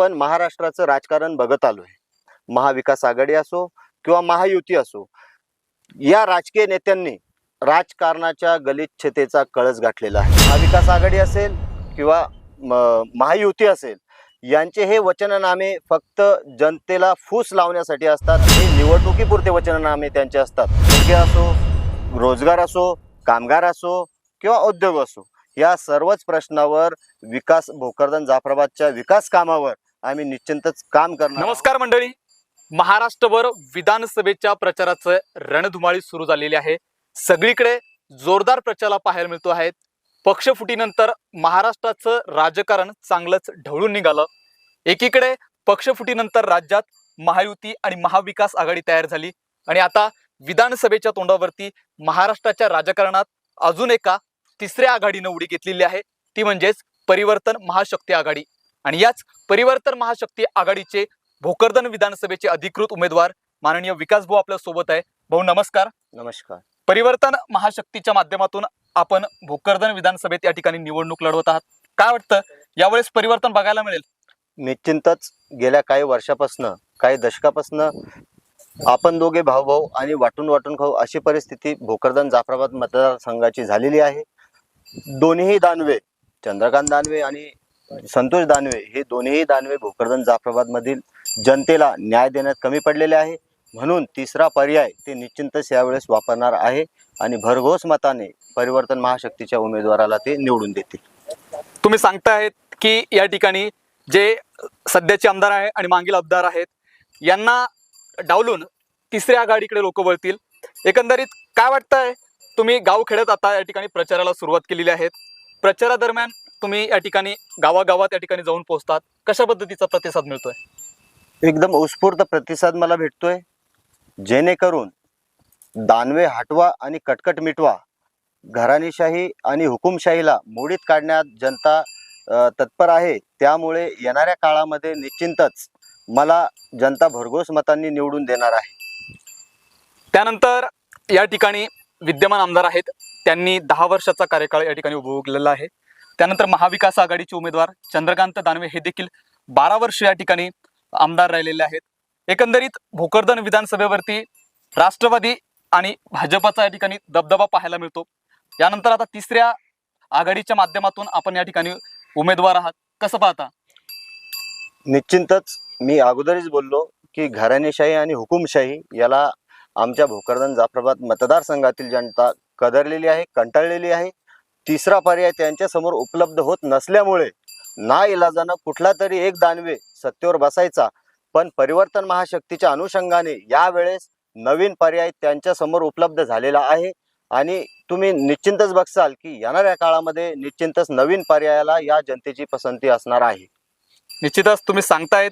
आपण महाराष्ट्राचं राजकारण बघत आलोय. महाविकास आघाडी असो किंवा महायुती असो या राजकीय नेत्यांनी राजकारणाच्या गलिच्छतेचा कळस गाठलेला आहे. महाविकास आघाडी असेल किंवा महायुती असेल यांचे हे वचननामे फक्त जनतेला फूस लावण्यासाठी असतात. हे निवडणुकीपुरते वचननामे त्यांचे असतात. आरोग्य असो रोजगार असो कामगार असो किंवा उद्योग असो या सर्वच प्रश्नावर विकास भोकरदन जाफराबादच्या विकास कामावर आम्ही निश्चिंतच काम करणार नमस्कार मंडळी. महाराष्ट्रभर विधानसभेच्या प्रचाराचं रणधुमाळी सुरू झालेली आहे. सगळीकडे जोरदार प्रचाराला पाहायला मिळतो आहे. पक्षफुटीनंतर महाराष्ट्राचं राजकारण चांगलंच ढवळून निघालं. एकीकडे पक्षफुटीनंतर राज्यात महायुती आणि महाविकास आघाडी तयार झाली. आणि आता विधानसभेच्या तोंडावरती महाराष्ट्राच्या राजकारणात अजून एका तिसऱ्या आघाडीनं उडी घेतलेली आहे. ती म्हणजेच परिवर्तन महाशक्ती आघाडी. आणि याच परिवर्तन महाशक्ती आघाडीचे भोकरदन विधानसभेचे अधिकृत उमेदवार माननीय विकास भाऊ आपल्यासोबत आहे. भाऊ नमस्कार. नमस्कार. परिवर्तन महाशक्तीच्या माध्यमातून आपण भोकरदन विधानसभेत या ठिकाणी निवडणूक लढवत आहात. काय वाटतं? यावेळेस परिवर्तन बघायला मिळेल. निश्चिंतच गेल्या काही वर्षापासनं काही दशकापासनं आपण दोघे भाऊ भाऊ आणि वाटून वाटून खाऊ अशी परिस्थिती भोकरदन जाफराबाद मतदारसंघाची झालेली आहे. दोन्ही दानवे चंद्रकांत दानवे आणि संतोष दानवे हे दोन्ही दानवे भोकरदन जाफराबाद मधील जनतेला न्याय देण्यात कमी पडलेले आहे. म्हणून तिसरा पर्याय ते निश्चिंतच यावेळेस वापरणार आहे आणि भरघोस मताने परिवर्तन महाशक्तीच्या उमेदवाराला ते निवडून देतील. तुम्ही सांगतायत की या ठिकाणी जे सध्याचे आमदार आहे आणि मागील आमदार आहेत यांना डावलून तिसऱ्या आघाडीकडे लोक वळतील. एकंदरीत काय वाटतंय? तुम्ही गाव खेड्यात आता या ठिकाणी प्रचाराला सुरुवात केलेली आहे प्रचारादरम्यान तुम्ही या ठिकाणी गावागावात या ठिकाणी जाऊन पोहोचतात. कशा पद्धतीचा प्रतिसाद मिळतोय? एकदम उत्स्फूर्त प्रतिसाद मला भेटतोय. जेणेकरून दानवे हटवा आणि कटकट मिटवा. घराणीशाही आणि हुकुमशाहीला मोडीत काढण्यात जनता तत्पर आहे. त्यामुळे येणाऱ्या काळामध्ये निश्चिंतच मला जनता भरघोस मतांनी निवडून देणार आहे. त्यानंतर या ठिकाणी विद्यमान आमदार आहेत. त्यांनी दहा वर्षाचा कार्यकाळ या ठिकाणी उपभोगलेला आहे. त्यानंतर महाविकास आघाडीचे उमेदवार चंद्रकांत दानवे हे देखील बारा वर्ष या ठिकाणी आमदार राहिलेले आहेत. एकंदरीत भोकरदन विधानसभेवरती राष्ट्रवादी आणि भाजपाचा या ठिकाणी दबदबा पाहायला मिळतो. यानंतर आता तिसऱ्या आघाडीच्या माध्यमातून आपण या ठिकाणी उमेदवार आहात. कसं पाहता? निश्चिंतच मी अगोदरच बोललो की घराणेशाही आणि हुकुमशाही याला आमच्या भोकरदन जाफराबाद मतदारसंघातील जनता कदरलेली आहे कंटाळलेली आहे. तिसरा पर्याय त्यांच्यासमोर उपलब्ध होत नसल्यामुळे ना इलाजानं कुठला तरी एक दानवे सत्तेवर बसायचा. पण परिवर्तन महाशक्तीच्या अनुषंगाने यावेळेस नवीन पर्याय त्यांच्यासमोर उपलब्ध झालेला आहे. आणि तुम्ही निश्चिंतच बघसाल की येणाऱ्या काळामध्ये निश्चिंतच नवीन पर्यायाला या जनतेची पसंती असणार आहे. निश्चितच तुम्ही सांगतायत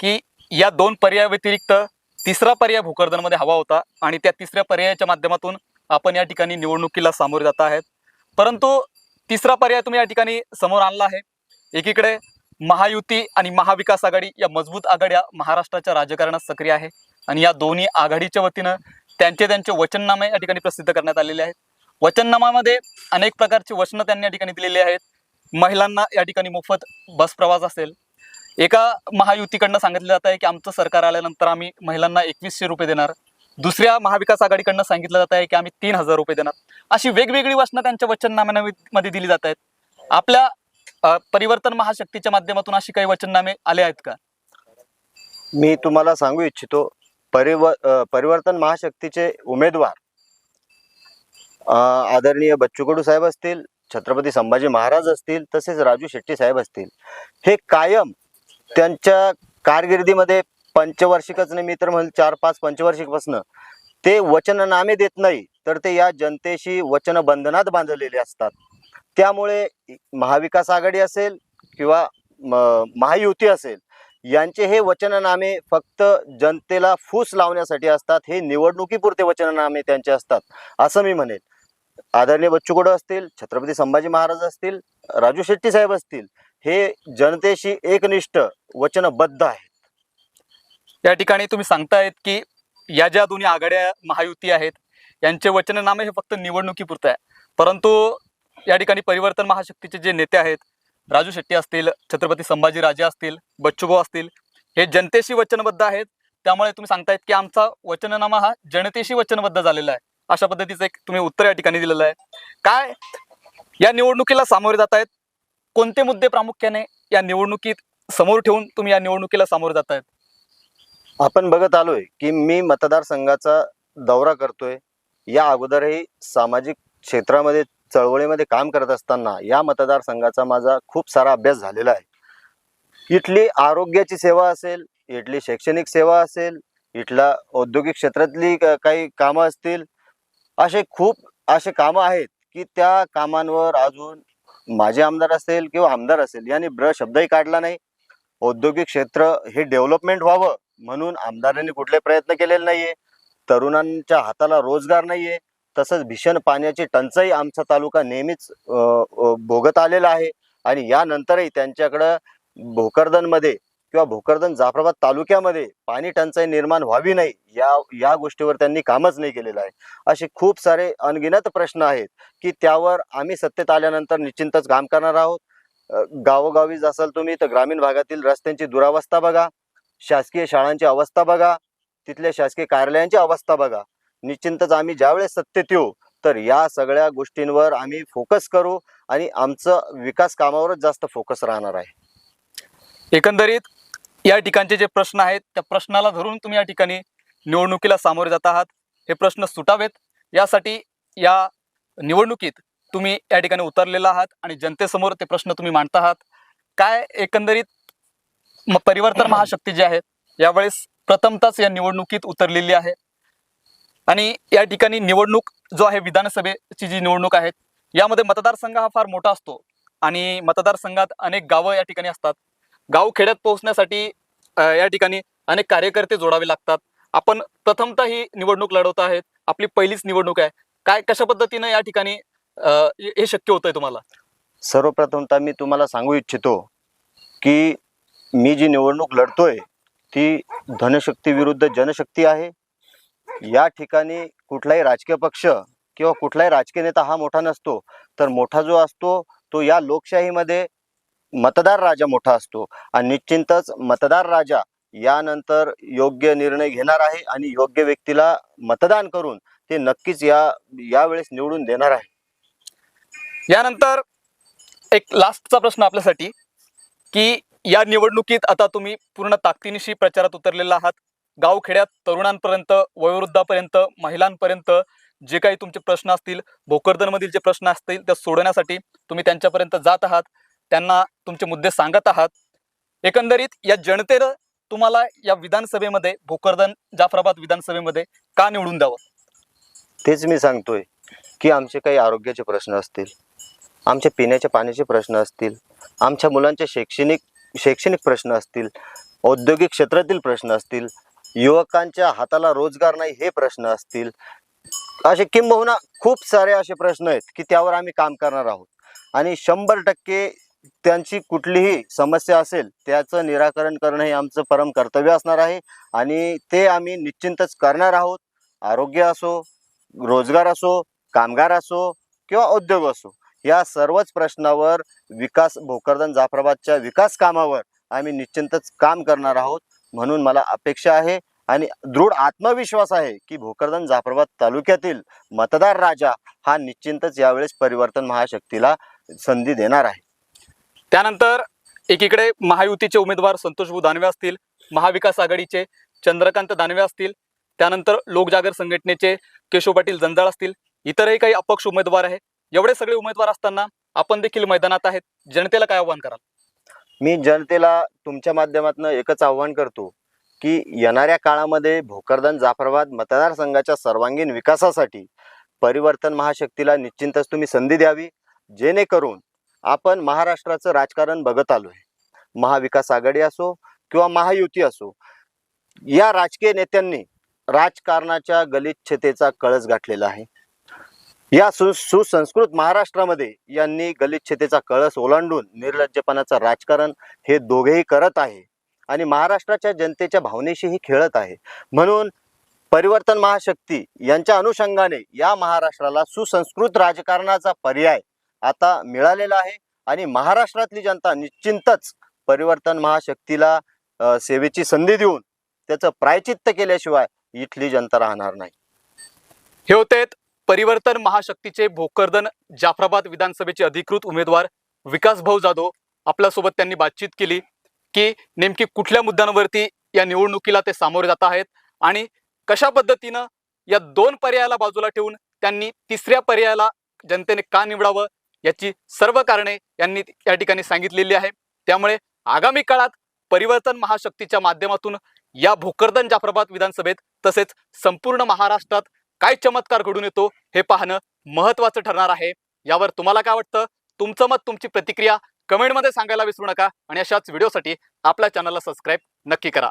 की या दोन पर्याय व्यतिरिक्त तिसरा पर्याय भोकरदनमध्ये हवा होता आणि त्या तिसऱ्या पर्यायाच्या माध्यमातून आपण या ठिकाणी निवडणुकीला सामोरे जात आहेत. परंतु तिसरा पर्याय तुम्ही या ठिकाणी समोर आणला आहे. एकीकडे महायुती आणि महाविकास आघाडी या मजबूत आघाड्या महाराष्ट्राच्या राजकारणात सक्रिय आहे आणि या दोन्ही आघाडीच्या वतीनं त्यांचे त्यांचे वचननामे या ठिकाणी प्रसिद्ध करण्यात आलेले आहेत. वचननामामध्ये अनेक प्रकारची वचनं त्यांनी या ठिकाणी दिलेली आहेत. महिलांना या ठिकाणी मोफत बस प्रवास असेल. एका महायुतीकडनं सांगितलं जात आहे की आमचं सरकार आल्यानंतर आम्ही महिलांना एकवीसशे रुपये देणार. दुसऱ्या महाविकास आघाडीकडनं सांगितलं जात आहे की आम्ही तीन हजार रुपये देणार. अशी वेगवेगळी वचनं त्यांच्या वचननाम्यामध्ये दिली जात आहेत. आपल्या परिवर्तन महाशक्तीच्या माध्यमातून अशी काही वचननामे आले आहेत का? मी तुम्हाला सांगू इच्छितो परिव परिवर्तन महाशक्तीचे उमेदवार आदरणीय बच्चू कडू साहेब असतील छत्रपती संभाजी महाराज असतील तसेच राजू शेट्टी साहेब असतील हे कायम त्यांच्या कारकिर्दीमध्ये पंचवार्षिकच नाही मी तर म्हणेल चार पाच पंचवार्षिकपासनं. ते वचननामे देत नाही तर ते या जनतेशी वचनबंधनात बांधलेले असतात. त्यामुळे महाविकास आघाडी असेल किंवा महायुती असेल यांचे हे वचननामे फक्त जनतेला फूस लावण्यासाठी असतात हे निवडणुकीपुरते वचननामे त्यांचे असतात असं मी म्हणेन आदरणीय बच्चू असतील छत्रपती संभाजी महाराज असतील राजू शेट्टी साहेब असतील हे जनतेशी एकनिष्ठ वचनबद्ध आहेत या ठिकाणी तुम्ही सांगतायत की या ज्या दोन्ही आघाड्या महायुती आहेत यांचे वचननामे हे फक्त निवडणुकीपुरतं आहे. परंतु या ठिकाणी परिवर्तन महाशक्तीचे जे नेते आहेत राजू शेट्टी असतील छत्रपती संभाजी राजे असतील बच्चूभाऊ असतील हे जनतेशी वचनबद्ध आहेत. त्यामुळे तुम्ही सांगतायत की आमचा वचननामा हा जनतेशी वचनबद्ध झालेला आहे. अशा पद्धतीचं एक तुम्ही उत्तर या ठिकाणी दिलेलं आहे. काय या निवडणुकीला सामोरे जात आहेत कोणते मुद्दे प्रामुख्याने या निवडणुकीत समोर ठेवून तुम्ही या निवडणुकीला सामोरे जात आहेत आपण बघत आलोय की मी मतदारसंघाचा दौरा करतोय. या अगोदरही सामाजिक क्षेत्रामध्ये चळवळीमध्ये काम करत असताना या मतदारसंघाचा माझा खूप सारा अभ्यास झालेला आहे. इथली आरोग्याची सेवा असेल इथली शैक्षणिक सेवा असेल इथला औद्योगिक क्षेत्रातली काही कामं असतील असे खूप असे कामं आहेत की त्या कामांवर अजून माझे आमदार असेल किंवा आमदार असेल यांनी ब्र शब्दही काढला नाही. औद्योगिक क्षेत्र हे डेव्हलपमेंट व्हावं म्हणून आमदारांनी कुठले प्रयत्न केलेले नाहीये. तरुणांच्या हाताला रोजगार नाहीये. तसंच भीषण पाण्याची टंचाई आमचा तालुका नेहमीच भोगत आलेला आहे. आणि यानंतरही त्यांच्याकडं भोकरदनमध्ये किंवा भोकरदन जाफराबाद तालुक्यामध्ये पाणी टंचाई निर्माण व्हावी नाही या या गोष्टीवर त्यांनी कामच नाही केलेलं आहे. असे खूप सारे अनगिनत प्रश्न आहेत की त्यावर आम्ही सत्तेत आल्यानंतर निश्चिंतच काम करणार आहोत. गावोगावी असाल तुम्ही तर ग्रामीण भागातील रस्त्यांची दुरावस्था बघा. शासकीय शाळांची अवस्था बघा तिथल्या शासकीय कार्यालयांची अवस्था बघा. निश्चिंतच आम्ही ज्यावेळेस सत्तेत येऊ तर या सगळ्या गोष्टींवर आम्ही फोकस करू आणि आमचं विकास कामावरच जास्त फोकस राहणार आहे. एकंदरीत या ठिकाणचे जे प्रश्न आहेत त्या प्रश्नाला धरून तुम्ही या ठिकाणी निवडणुकीला सामोरे जात आहात. हे प्रश्न सुटावेत. यासाठी या निवडणुकीत तुम्ही या ठिकाणी उतरलेला आहात आणि जनतेसमोर ते प्रश्न तुम्ही मांडता आहात. काय एकंदरीत परिवर्तन महाशक्ती जी आहे यावेळेस प्रथमतच या निवडणुकीत उतरलेली आहे. आणि या ठिकाणी निवडणूक जो आहे विधानसभेची जी निवडणूक आहे यामध्ये मतदारसंघ हा फार मोठा असतो. आणि मतदारसंघात अनेक गावं या ठिकाणी असतात. गाव खेड्यात पोहोचण्यासाठी या ठिकाणी अनेक कार्यकर्ते जोडावे लागतात. आपण प्रथमतः ही निवडणूक लढवत आहेत. आपली पहिलीच निवडणूक आहे. काय कशा पद्धतीनं या ठिकाणी हे हे शक्य होतंय तुम्हाला? सर्वप्रथमतः मी तुम्हाला सांगू इच्छितो की मी जी निवडणूक लढतोय ती धनशक्ती विरुद्ध जनशक्ती आहे. या ठिकाणी कुठलाही राजकीय पक्ष किंवा कुठलाही राजकीय नेता हा मोठा नसतो. तर मोठा जो असतो तो या लोकशाहीमध्ये मतदार राजा मोठा असतो. आणि निश्चिंतच मतदार राजा यानंतर योग्य निर्णय घेणार आहे आणि योग्य व्यक्तीला मतदान करून ते नक्कीच या यावेळेस निवडून देणार आहे. यानंतर एक लास्टचा प्रश्न आपल्यासाठी की या निवडणुकीत आता तुम्ही पूर्ण ताकदीनिशी प्रचारात उतरलेला आहात. गावखेड्यात तरुणांपर्यंत वयोवृद्धापर्यंत महिलांपर्यंत जे काही तुमचे प्रश्न असतील भोकरदनमधील जे प्रश्न असतील ते सोडवण्यासाठी तुम्ही त्यांच्यापर्यंत जात आहात. त्यांना तुमचे मुद्दे सांगत आहात. एकंदरीत या जनतेनं तुम्हाला या विधानसभेमध्ये भोकरदन जाफराबाद विधानसभेमध्ये का निवडून द्यावं? तेच मी सांगतोय की आमचे काही आरोग्याचे प्रश्न असतील आमच्या पिण्याच्या पाण्याचे प्रश्न असतील आमच्या मुलांच्या शैक्षणिक शैक्षणिक प्रश्न असतील औद्योगिक क्षेत्रातील प्रश्न असतील युवकांच्या हाताला रोजगार नाही हे प्रश्न असतील असे किंबहुना खूप सारे असे प्रश्न आहेत की त्यावर आम्ही काम करणार आहोत. आणि शंभर टक्के त्यांची कुठलीही समस्या असेल त्याचं निराकरण करणं हे आमचं परम कर्तव्य असणार आहे आणि ते आम्ही निश्चिंतच करणार आहोत. आरोग्य असो रोजगार असो कामगार असो किंवा उद्योग असो. या सर्वच प्रश्नावर विकास भोकरदन जाफराबादच्या विकास कामावर आम्ही निश्चिंतच काम करणार आहोत म्हणून मला अपेक्षा आहे आणि दृढ आत्मविश्वास आहे की भोकरदन जाफराबाद तालुक्यातील मतदार राजा हा निश्चिंतच यावेळेस परिवर्तन महाशक्तीला संधी देणार आहे. त्यानंतर एकीकडे महायुतीचे उमेदवार संतोषभाऊ दानवे असतील महाविकास आघाडीचे चंद्रकांत दानवे असतील त्यानंतर लोकजागर संघटनेचे केशव पाटील जंजाळ असतील इतरही काही अपक्ष उमेदवार आहे एवढे सगळे उमेदवार असताना आपण देखील मैदानात आहेत. जनतेला काय आव्हान कराल? मी जनतेला तुमच्या माध्यमातून एकच आव्हान करतो की येणाऱ्या काळामध्ये भोकरदन जाफराबाद मतदारसंघाच्या सर्वांगीण विकासासाठी परिवर्तन महाशक्तीला निश्चिंतच तुम्ही संधी द्यावी. जेणेकरून आपण महाराष्ट्राचं राजकारण बघत आलोय. महाविकास आघाडी असो किंवा महायुती असो या राजकीय नेत्यांनी राजकारणाच्या गलिच्छतेचा कळस गाठलेला आहे. या सु सुसंस्कृत महाराष्ट्रामध्ये यांनी गलिच्छतेचा कळस ओलांडून निर्लज्जपणाचं राजकारण हे दोघेही करत आहे आणि महाराष्ट्राच्या जनतेच्या भावनेशीही खेळत आहे. म्हणून परिवर्तन महाशक्ती यांच्या अनुषंगाने या महाराष्ट्राला सुसंस्कृत राजकारणाचा पर्याय आता मिळालेला आहे आणि महाराष्ट्रातली जनता निश्चिंतच परिवर्तन महाशक्तीला सेवेची संधी देऊन त्याचं प्रायचित्त केल्याशिवाय इथली जनता राहणार नाही. हे होते परिवर्तन महाशक्तीचे भोकरदन जाफराबाद विधानसभेचे अधिकृत उमेदवार विकास भाऊ जाधव आपल्यासोबत त्यांनी बातचीत केली की नेमकी कुठल्या मुद्द्यांवरती या निवडणुकीला ते सामोरे जात आहेत आणि कशा पद्धतीनं या दोन पर्यायाला बाजूला ठेवून त्यांनी तिसऱ्या पर्यायाला जनतेने का निवडावं याची सर्व कारणे यांनी या ठिकाणी सांगितलेली आहे. त्यामुळे आगामी काळात परिवर्तन महाशक्तीच्या माध्यमातून या भोकरदन जाफराबाद विधानसभेत तसेच संपूर्ण महाराष्ट्रात काय चमत्कार घडून येतो हे पाहणं महत्वाचं ठरणार आहे. यावर तुम्हाला काय वाटतं? तुमचं मत तुमची प्रतिक्रिया कमेंटमध्ये सांगायला विसरू नका आणि अशाच व्हिडिओसाठी आपल्या चॅनलला सबस्क्राईब नक्की करा.